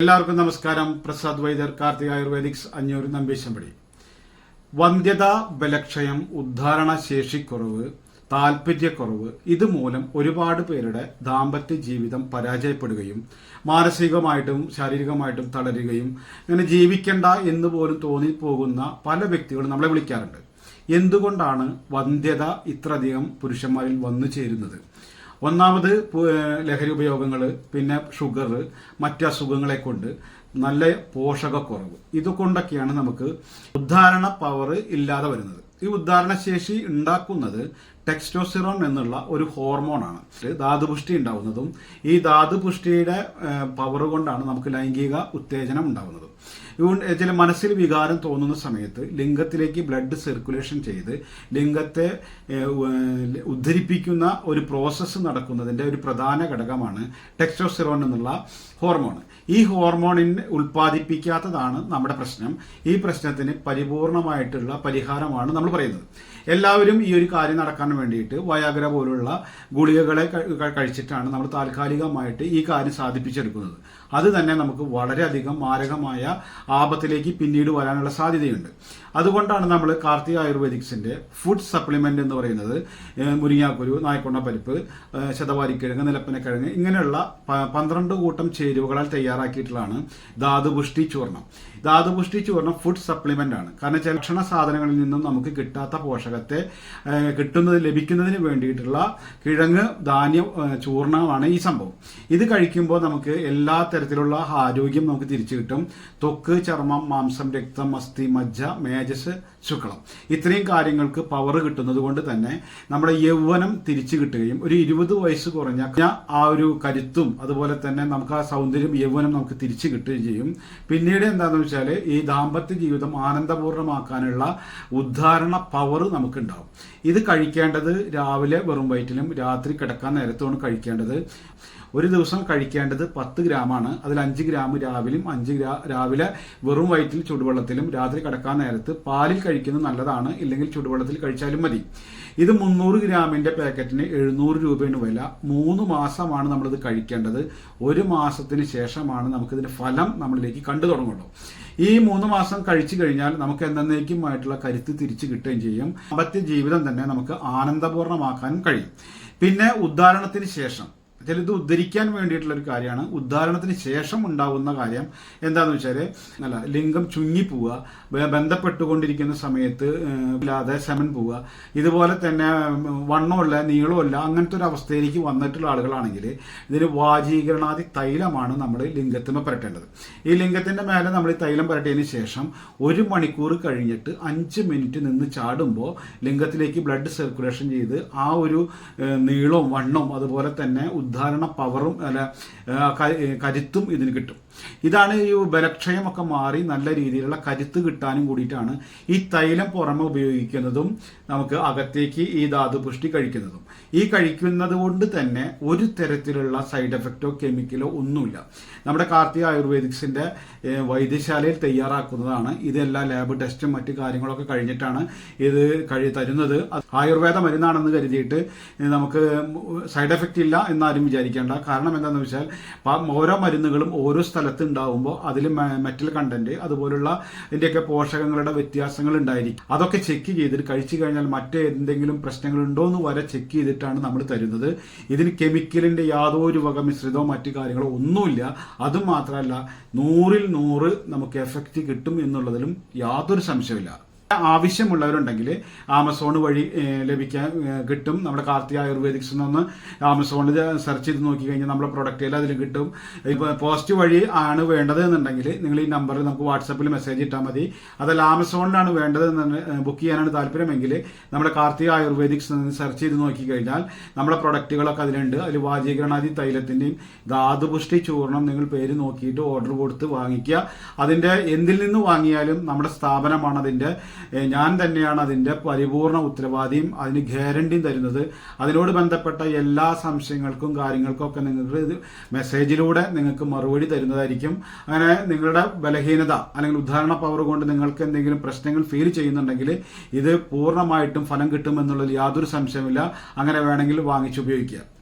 എല്ലാവർക്കും നമസ്കാരം. പ്രസാദ് വൈദ്യർ കാർത്തിക ആയുർവേദിക്സ് അഞ്ഞൂറ് നമ്പീശമ്പടി. വന്ധ്യത ബലക്ഷയം ഉദ്ധാരണ ശേഷിക്കുറവ് താല്പര്യക്കുറവ് ഇതുമൂലം ഒരുപാട് പേരുടെ ദാമ്പത്യ ജീവിതം പരാജയപ്പെടുകയും മാനസികമായിട്ടും ശാരീരികമായിട്ടും തളരുകയും അങ്ങനെ ജീവിക്കണ്ട എന്ന് പോലും തോന്നിപ്പോകുന്ന പല വ്യക്തികളും നമ്മളെ വിളിക്കാറുണ്ട്. എന്തുകൊണ്ടാണ് വന്ധ്യത ഇത്രയധികം പുരുഷന്മാരിൽ വന്നു ചേരുന്നത്? ഒന്നാമത് ലഹരി ഉപയോഗങ്ങൾ പിന്നെ ഷുഗർ മറ്റ് അസുഖങ്ങളെ കൊണ്ട് നല്ല പോഷകക്കുറവ്. ഇതുകൊണ്ടൊക്കെയാണ് നമുക്ക് ഉദ്ധാരണ പവർ ഇല്ലാതെ വരുന്നത്. ഈ ഉദ്ധാരണശേഷി ഉണ്ടാക്കുന്നത് ടെക്സ്റ്റോസിറോൺ എന്നുള്ള ഒരു ഹോർമോണാണ്. ധാതുപുഷ്ടി ഉണ്ടാവുന്നതും ഈ ധാതുപുഷ്ടിയുടെ പവർ കൊണ്ടാണ് നമുക്ക് ലൈംഗിക ഉത്തേജനം ഉണ്ടാവുന്നത്. ചില മനസ്സിൽ വികാരം തോന്നുന്ന സമയത്ത് ലിംഗത്തിലേക്ക് ബ്ലഡ് സർക്കുലേഷൻ ചെയ്ത് ലിംഗത്തെ ഉദ്ധരിപ്പിക്കുന്ന ഒരു പ്രോസസ്സ് നടക്കുന്നതിന്റെ ഒരു പ്രധാന ഘടകമാണ് ടെക്സ്റ്റോസിറോൺ എന്നുള്ള ഹോർമോൺ. ഈ ഹോർമോണിന് ഉൽപ്പാദിപ്പിക്കാത്തതാണ് നമ്മുടെ പ്രശ്നം. ഈ പ്രശ്നത്തിന് പരിപൂർണമായിട്ടുള്ള പരിഹാരമാണ് നമ്മൾ പറയുന്നത്. എല്ലാവരും ഈ ഒരു കാര്യം നടക്കാൻ വേണ്ടിയിട്ട് വയാഗ്ര പോലുള്ള ഗുളികകളെ കഴിച്ചിട്ടാണ് നമ്മൾ താൽക്കാലികമായിട്ട് ഈ കാര്യം സാധിപ്പിച്ചെടുക്കുന്നത്. അത് തന്നെ നമുക്ക് വളരെയധികം മാരകമായ ആപത്തിലേക്ക് പിന്നീട് വരാനുള്ള സാധ്യതയുണ്ട്. അതുകൊണ്ടാണ് നമ്മൾ കാർത്തിക ആയുർവേദിക്സിന്റെ ഫുഡ് സപ്ലിമെന്റ് എന്ന് പറയുന്നത് മുരിങ്ങാക്കുരു നായ്ക്കൊണ്ട പരിപ്പ് ശതവാരിക്കിഴങ്ങ് നിലപ്പനക്കിഴങ്ങ് ഇങ്ങനെയുള്ള പന്ത്രണ്ട് കൂട്ടം ചേരുവകളാൽ തയ്യാറാക്കിയിട്ടുള്ളതാണ് ധാതുപുഷ്ടി ചൂർണം ധാതുപുഷ്ടി ചൂർണം ഫുഡ് സപ്ലിമെന്റ് ആണ്. കാരണം ചില ഭക്ഷണ സാധനങ്ങളിൽ നിന്നും നമുക്ക് കിട്ടാത്ത പോഷകത്തെ കിട്ടുന്നത് ലഭിക്കുന്നതിന് വേണ്ടിയിട്ടുള്ള കിഴങ്ങ് ധാന്യ ചൂർണമാണ് ഈ സംഭവം. ഇത് കഴിക്കുമ്പോൾ നമുക്ക് എല്ലാ തരത്തിലുള്ള ആരോഗ്യം നമുക്ക് തിരിച്ചു കിട്ടും. ത്വക്ക് ചർമ്മം മാംസം രക്തം അസ്ഥി മജ്ജ മേജസ് ശുക്ലം. ഇത്രയും കാര്യങ്ങൾക്ക് പവർ കിട്ടുന്നത് കൊണ്ട് തന്നെ നമ്മുടെ യൗവനം തിരിച്ചു കിട്ടുകയും ഒരു ഇരുപത് വയസ്സ് കുറഞ്ഞ ആ ഒരു കരുത്തും അതുപോലെ തന്നെ നമുക്ക് ആ സൗന്ദര്യം യൗവനം നമുക്ക് തിരിച്ചു കിട്ടുകയും ചെയ്യും. പിന്നീട് എന്താണെന്ന് വെച്ചാൽ ഈ ദാമ്പത്യ ജീവിതം ആനന്ദപൂർണമാക്കാനുള്ള ഉദ്ധാരണ പവർ നമുക്കുണ്ടാവും. ഇത് കഴിക്കേണ്ടത് രാവിലെ വെറും വയറ്റിലും രാത്രി കിടക്കാൻ നേരത്തുമാണ് കഴിക്കേണ്ടത്. ഒരു ദിവസം കഴിക്കേണ്ടത് പത്ത് ഗ്രാമാണ്. അതിൽ അഞ്ച് ഗ്രാം രാവിലെയും അഞ്ച് ഗ്രാ രാവിലെ വെറും വയറ്റിൽ ചുടുവെള്ളത്തിലും രാത്രി കിടക്കാൻ നേരത്ത് പാലിൽ കഴിക്കുന്നത് നല്ലതാണ്. ഇല്ലെങ്കിൽ ചുടുവെള്ളത്തിൽ കഴിച്ചാലും മതി. ഇത് മുന്നൂറ് ഗ്രാമിന്റെ പാക്കറ്റിന് എഴുന്നൂറ് രൂപയാണ് വില. മൂന്ന് മാസമാണ് നമ്മളിത് കഴിക്കേണ്ടത്. ഒരു മാസത്തിന് ശേഷമാണ് നമുക്കിതിന്റെ ഫലം നമ്മളിലേക്ക് കണ്ടു തുടങ്ങുള്ളൂ. ഈ മൂന്ന് മാസം കഴിച്ചു കഴിഞ്ഞാൽ നമുക്ക് എന്നേക്കുമായിട്ടുള്ള കരുത്ത് തിരിച്ചു കിട്ടുകയും ചെയ്യും. ദാമ്പത്യ ജീവിതം തന്നെ നമുക്ക് ആനന്ദപൂർണമാക്കാൻ കഴിയും. പിന്നെ ഉദ്ധാരണത്തിന് ശേഷം ചിലത് ഉദ്ധരിക്കാൻ വേണ്ടിയിട്ടുള്ള ഒരു കാര്യമാണ്. ഉദ്ധാരണത്തിന് ശേഷം ഉണ്ടാകുന്ന കാര്യം എന്താണെന്ന് വെച്ചാൽ അല്ല ലിംഗം ചുങ്ങിപ്പോവുക ബന്ധപ്പെട്ടുകൊണ്ടിരിക്കുന്ന സമയത്ത് ഇല്ലാതെ ശമൻ പോവുക ഇതുപോലെ തന്നെ വണ്ണമല്ല നീളമല്ല അങ്ങനത്തെ ഒരു അവസ്ഥയിലേക്ക് വന്നിട്ടുള്ള ആളുകളാണെങ്കിൽ ഇതിന് വാജീകരണാദി തൈലമാണ് നമ്മൾ ലിംഗത്തിന് പുരട്ടേണ്ടത്. ഈ ലിംഗത്തിന്റെ മേലെ നമ്മൾ ഈ തൈലം പുരട്ടിയതിന് ശേഷം ഒരു മണിക്കൂർ കഴിഞ്ഞിട്ട് അഞ്ച് മിനിറ്റ് നിന്ന് ചാടുമ്പോൾ ലിംഗത്തിലേക്ക് ബ്ലഡ് സർക്കുലേഷൻ ചെയ്ത് ആ ഒരു നീളവും വണ്ണവും അതുപോലെ തന്നെ ഉദ്ധാരണ പവറും അല്ല കരുത്തും ഇതിന് കിട്ടും. ഇതാണ് ഈ ബലക്ഷയമൊക്കെ മാറി നല്ല രീതിയിലുള്ള കരുത്ത് കിട്ടാനും കൂടിയിട്ടാണ് ഈ തൈലം പുറമെ ഉപയോഗിക്കുന്നതും നമുക്ക് അകത്തേക്ക് ഈ ധാതുപുഷ്ടി കഴിക്കുന്നതും. ഈ കഴിക്കുന്നത് കൊണ്ട് തന്നെ ഒരു തരത്തിലുള്ള സൈഡ് എഫക്റ്റോ കെമിക്കലോ ഒന്നുമില്ല. നമ്മുടെ കാർത്തിക ആയുർവേദിക്സിന്റെ വൈദ്യശാലയിൽ തയ്യാറാക്കുന്നതാണ്. ഇതെല്ലാം ലാബ് ടെസ്റ്റും മറ്റു കാര്യങ്ങളൊക്കെ കഴിഞ്ഞിട്ടാണ് ഇത് കഴി തരുന്നത്. ആയുർവേദ മരുന്നാണെന്ന് കരുതിയിട്ട് നമുക്ക് സൈഡ് എഫക്റ്റ് ഇല്ല എന്നാരും വിചാരിക്കേണ്ട. കാരണം എന്താണെന്ന് വെച്ചാൽ ഓരോ മരുന്നുകളും ഓരോ സ്ഥലത്ത് ഉണ്ടാവുമ്പോൾ അതിൽ മെറ്റൽ കണ്ടന്റ് അതുപോലുള്ള ഇതിന്റെയൊക്കെ പോഷകങ്ങളുടെ വ്യത്യാസങ്ങൾ ഉണ്ടായിരിക്കും. അതൊക്കെ ചെക്ക് ചെയ്തിട്ട് കഴിച്ചു കഴിഞ്ഞാൽ മറ്റെന്തെങ്കിലും പ്രശ്നങ്ങൾ ഉണ്ടോ എന്ന് വരെ ചെക്ക് ചെയ്തിട്ടാണ് നമ്മൾ തരുന്നത്. ഇതിന് കെമിക്കലിന്റെ യാതൊരു വക മിശ്രിതമോ മറ്റു കാര്യങ്ങളോ ഒന്നുമില്ല. അതും മാത്രമല്ല നൂറിൽ നൂറ് നമുക്ക് എഫക്റ്റ് കിട്ടും എന്നുള്ളതിലും യാതൊരു സംശയമില്ല ആവശ്യമുള്ളവരുണ്ടെങ്കിൽ ആമസോൺ വഴി ലഭിക്കാൻ കിട്ടും. നമ്മുടെ കാർത്തിക ആയുർവേദിക്സ് നിന്ന് ആമസോണിൽ സെർച്ച് ചെയ്ത് നോക്കി കഴിഞ്ഞാൽ നമ്മുടെ പ്രൊഡക്റ്റുകൾ അതിൽ കിട്ടും. ഇപ്പോൾ പോസ്റ്റ് വഴി ആണ് വേണ്ടത് എന്നുണ്ടെങ്കിൽ നിങ്ങൾ ഈ നമ്പറിൽ നമുക്ക് വാട്സപ്പിൽ മെസ്സേജ് ഇട്ടാൽ മതി. അതല്ല ആമസോണിലാണ് വേണ്ടത് ബുക്ക് ചെയ്യാനാണ് താല്പര്യമെങ്കിൽ നമ്മുടെ കാർത്തിക ആയുർവേദിക്സ് എന്ന് സെർച്ച് ചെയ്ത് നോക്കി കഴിഞ്ഞാൽ നമ്മുടെ പ്രൊഡക്റ്റുകളൊക്കെ അതിലുണ്ട്. അതിൽ വാജീകരണാദി തൈലത്തിന്റെയും ധാതുപുഷ്ടി ചൂർണം നിങ്ങൾ പേര് നോക്കിയിട്ട് ഓർഡർ കൊടുത്ത് വാങ്ങിക്കുക. അതിന്റെ എന്തിൽ നിന്ന് വാങ്ങിയാലും നമ്മുടെ സ്ഥാപനമാണ് അതിന്റെ ഞാൻ തന്നെയാണ് അതിന്റെ പരിപൂർണ ഉത്തരവാദിയും അതിന് ഗ്യാരണ്ടിയും തരുന്നത്. അതിനോട് ബന്ധപ്പെട്ട എല്ലാ സംശയങ്ങൾക്കും കാര്യങ്ങൾക്കും ഒക്കെ നിങ്ങൾക്ക് ഇത് മെസ്സേജിലൂടെ നിങ്ങൾക്ക് മറുപടി തരുന്നതായിരിക്കും. അങ്ങനെ നിങ്ങളുടെ ബലഹീനത അല്ലെങ്കിൽ ഉദാഹരണ പവർ കൊണ്ട് നിങ്ങൾക്ക് എന്തെങ്കിലും പ്രശ്നങ്ങൾ ഫീൽ ചെയ്യുന്നുണ്ടെങ്കിൽ ഇത് പൂർണമായിട്ടും ഫലം കിട്ടുമെന്നുള്ളതിൽ യാതൊരു സംശയമില്ല അങ്ങനെ വേണമെങ്കിൽ വാങ്ങിച്ചുപയോഗിക്കുക